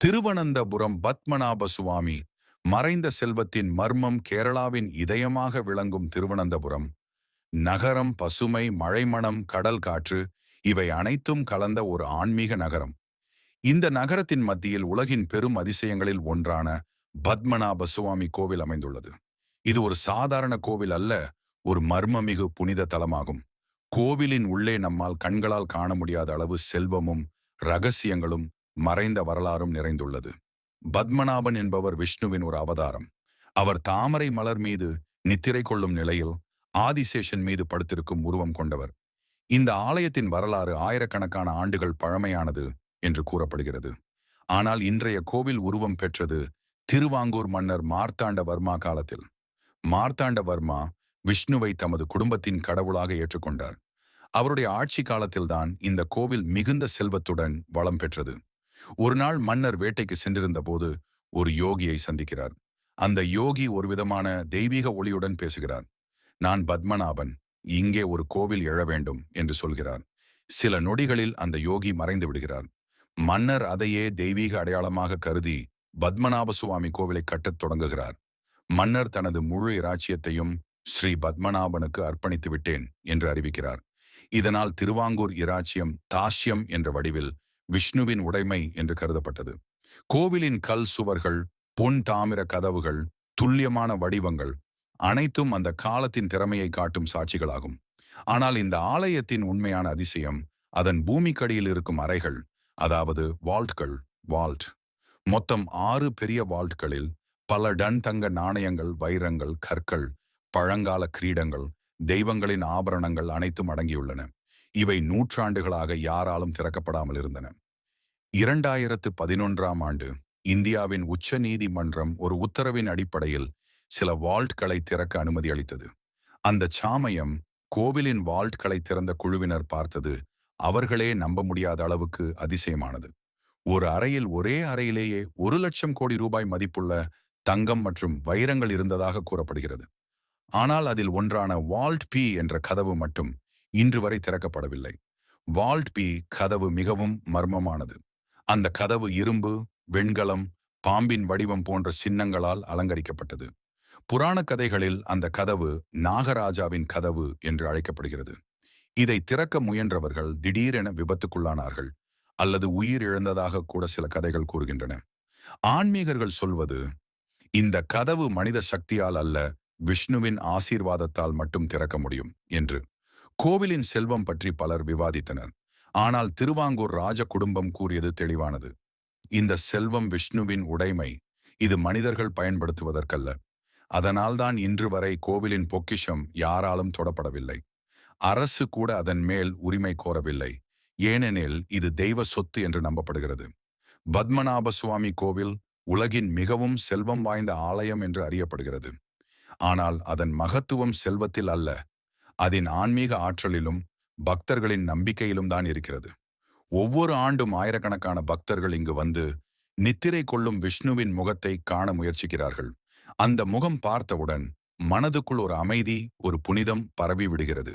திருவனந்தபுரம் பத்மநாப சுவாமி மறைந்த செல்வத்தின் மர்மம் கேரளாவின் இதயமாக விளங்கும் திருவனந்தபுரம். நகரம் பசுமை மழைமணம் கடல் காற்று இவை அனைத்தும் கலந்த ஒரு ஆன்மீக நகரம். இந்த நகரத்தின் மத்தியில் உலகின் பெரும் அதிசயங்களில் ஒன்றான பத்மநாப சுவாமி கோவில் அமைந்துள்ளது. இது ஒரு சாதாரண கோவில் அல்ல ஒரு மர்மமிகு புனித தலமாகும். கோவிலின் உள்ளே நம்மால் கண்களால் காண முடியாத அளவு செல்வமும் ரகசியங்களும் மறைந்த வரலாறும் நிறைந்துள்ளது. பத்மநாபன் என்பவர் விஷ்ணுவின் ஒரு அவதாரம். அவர் தாமரை மலர் மீது நித்திரை கொள்ளும் நிலையில் ஆதிசேஷன் மீது படுத்திருக்கும் உருவம் கொண்டவர். இந்த ஆலயத்தின் வரலாறு ஆயிரக்கணக்கான ஆண்டுகள் பழமையானது என்று கூறப்படுகிறது. ஆனால் இன்றைய கோவில் உருவம் பெற்றது திருவாங்கூர் மன்னர் மார்த்தாண்டவர்மா காலத்தில். மார்த்தாண்டவர்மா விஷ்ணுவை தமது குடும்பத்தின் கடவுளாக ஏற்றுக்கொண்டார். அவருடைய ஆட்சி காலத்தில்தான் இந்த கோவில் மிகுந்த செல்வத்துடன் வளம் பெற்றது. ஒரு நாள் மன்னர் வேட்டைக்கு சென்றிருந்த போது ஒரு யோகியை சந்திக்கிறார். அந்த யோகி ஒரு விதமான தெய்வீக ஒளியுடன் பேசுகிறார். நான் பத்மநாபன் இங்கே ஒரு கோவில் எழ வேண்டும் என்று சொல்கிறார். சில நொடிகளில் அந்த யோகி மறைந்து விடுகிறார். மன்னர் அதையே தெய்வீக அடையாளமாக கருதி பத்மநாப சுவாமி கோவிலை கட்டத் தொடங்குகிறார். மன்னர் தனது முழு இராச்சியத்தையும் ஸ்ரீ பத்மநாபனுக்கு அர்ப்பணித்து விட்டேன் என்று அறிவிக்கிறார். இதனால் திருவாங்கூர் இராச்சியம் தாஷ்யம் என்ற வடிவில் விஷ்ணுவின் உடைமை என்று கருதப்பட்டது. கோவிலின் கல் சுவர்கள் பொன் தாமிர கதவுகள் துல்லியமான வடிவங்கள் அனைத்தும் அந்த காலத்தின் திறமையை காட்டும் சாட்சிகளாகும். ஆனால் இந்த ஆலயத்தின் உண்மையான அதிசயம் அதன் பூமிக்கடியில் இருக்கும் அறைகள் அதாவது வால்ட்கள் வால்ட். மொத்தம் ஆறு பெரிய வால்ட்களில் பல டன் தங்க நாணயங்கள் வைரங்கள் கற்கள் பழங்கால கிரீடங்கள் தெய்வங்களின் ஆபரணங்கள் அனைத்தும் அடங்கியுள்ளன. இவை நூற்றாண்டுகளாக யாராலும் திறக்கப்படாமல் இருந்தன. இரண்டாயிரத்து பதினொன்றாம் ஆண்டு இந்தியாவின் உச்ச நீதிமன்றம் ஒரு உத்தரவின் அடிப்படையில் சில வால்ட்களை திறக்க அனுமதி அளித்தது. அந்த சாமயம் கோவிலின் வால்ட்களை திறந்த குழுவினர் பார்த்தது அவர்களே நம்ப முடியாத அளவுக்கு அதிசயமானது. ஒரு அறையில் ஒரே அறையிலேயே ஒரு லட்சம் கோடி ரூபாய் மதிப்புள்ள தங்கம் மற்றும் வைரங்கள் இருந்ததாக கூறப்படுகிறது. ஆனால் அதில் ஒன்றான வால்ட் பி என்ற கதவு மட்டும் இன்று வரை திறக்கப்படவில்லை. வால்ட் பி கதவு மிகவும் மர்மமானது. அந்த கதவு இரும்பு வெண்கலம் பாம்பின் வடிவம் போன்ற சின்னங்களால் அலங்கரிக்கப்பட்டது. புராண கதைகளில் அந்த கதவு நாகராஜாவின் கதவு என்று அழைக்கப்படுகிறது. இதை திறக்க முயன்றவர்கள் திடீரென விபத்துக்குள்ளானார்கள் அல்லது உயிர் இழந்ததாக கூட சில கதைகள் கூறுகின்றன. ஆன்மீகர்கள் சொல்வது இந்த கதவு மனித சக்தியால் அல்ல விஷ்ணுவின் ஆசீர்வாதத்தால் மட்டும் திறக்க முடியும் என்று. கோவிலின் செல்வம் பற்றி பலர் விவாதித்தனர். ஆனால் திருவாங்கூர் ராஜ குடும்பம் கூறியது தெளிவானது. இந்த செல்வம் விஷ்ணுவின் உடைமை இது மனிதர்கள் பயன்படுத்துவதற்கல்ல. அதனால்தான் இன்று வரை கோவிலின் பொக்கிஷம் யாராலும் தொடப்படவில்லை. அரசு கூட அதன் மேல் உரிமை கோரவில்லை. ஏனெனில் இது தெய்வ சொத்து என்று நம்பப்படுகிறது. பத்மநாப சுவாமி கோவில் உலகின் மிகவும் செல்வம் வாய்ந்த ஆலயம் என்று அறியப்படுகிறது. ஆனால் அதன் மகத்துவம் செல்வத்தில் அல்ல. அதன் ஆன்மீக ஆற்றலிலும் பக்தர்களின் நம்பிக்கையிலும் தான் இருக்கிறது. ஒவ்வொரு ஆண்டும் ஆயிரக்கணக்கான பக்தர்கள் இங்கு வந்து நித்திரை கொள்ளும் விஷ்ணுவின் முகத்தை காண முயற்சிக்கிறார்கள். அந்த முகம் பார்த்தவுடன் மனதுக்குள் ஒரு அமைதி ஒரு புனிதம் பரவி விடுகிறது.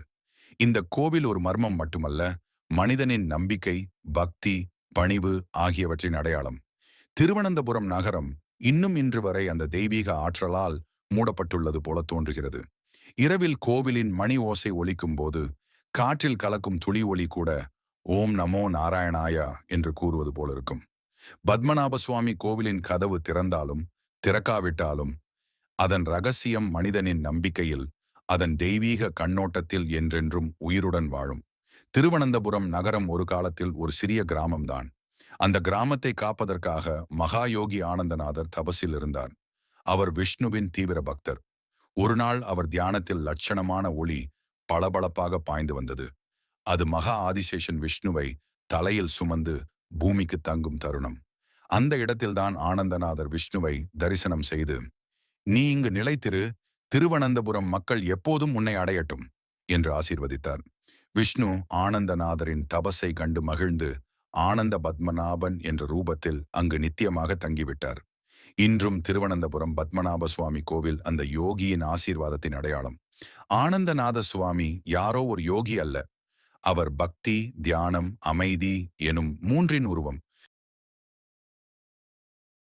இந்த கோவில் ஒரு மர்மம் மட்டுமல்ல மனிதனின் நம்பிக்கை பக்தி பணிவு ஆகியவற்றின் அடையாளம். திருவனந்தபுரம் நகரம் இன்னும் இன்று வரை அந்த தெய்வீக ஆற்றலால் மூடப்பட்டுள்ளது போல தோன்றுகிறது. இரவில் கோவிலின் மணி ஓசை ஒலிக்கும் போது காற்றில் கலக்கும் துளி ஒளி கூட ஓம் நமோ நாராயணாயா என்று கூறுவது போல இருக்கும். பத்மநாப சுவாமி கோவிலின் கதவு திறந்தாலும் திறக்காவிட்டாலும் அதன் ரகசியம் மனிதனின் நம்பிக்கையில் அதன் தெய்வீக கண்ணோட்டத்தில் என்றென்றும் உயிருடன் வாழும். திருவனந்தபுரம் நகரம் ஒரு காலத்தில் ஒரு சிறிய கிராமம்தான். அந்த கிராமத்தை காப்பதற்காக மகாயோகி ஆனந்தநாதர் தபசில் இருந்தார். அவர் விஷ்ணுவின் தீவிர பக்தர். ஒரு நாள் அவர் தியானத்தில் லட்சணமான ஒளி பளபளப்பாக பாய்ந்து வந்தது. அது மகா ஆதிசேஷன் விஷ்ணுவை தலையில் சுமந்து பூமிக்கு தங்கும் தருணம். அந்த இடத்தில்தான் ஆனந்தநாதர் விஷ்ணுவை தரிசனம் செய்து நீ இங்கு நிலைத்திரு திருவனந்தபுரம் மக்கள் எப்போதும் உன்னை அடையட்டும் என்று ஆசீர்வதித்தார். விஷ்ணு ஆனந்தநாதரின் தபஸை கண்டு மகிழ்ந்து ஆனந்த பத்மநாபன் என்ற ரூபத்தில் அங்கு நித்தியமாக தங்கிவிட்டார். இன்றும் திருவனந்தபுரம் பத்மநாப சுவாமி கோவில் அந்த யோகியின் ஆசீர்வாதத்தின் அடையாளம். ஆனந்தநாத சுவாமி யாரோ ஒரு யோகி அல்ல. அவர் பக்தி தியானம் அமைதி எனும் மூன்றின் உருவம்.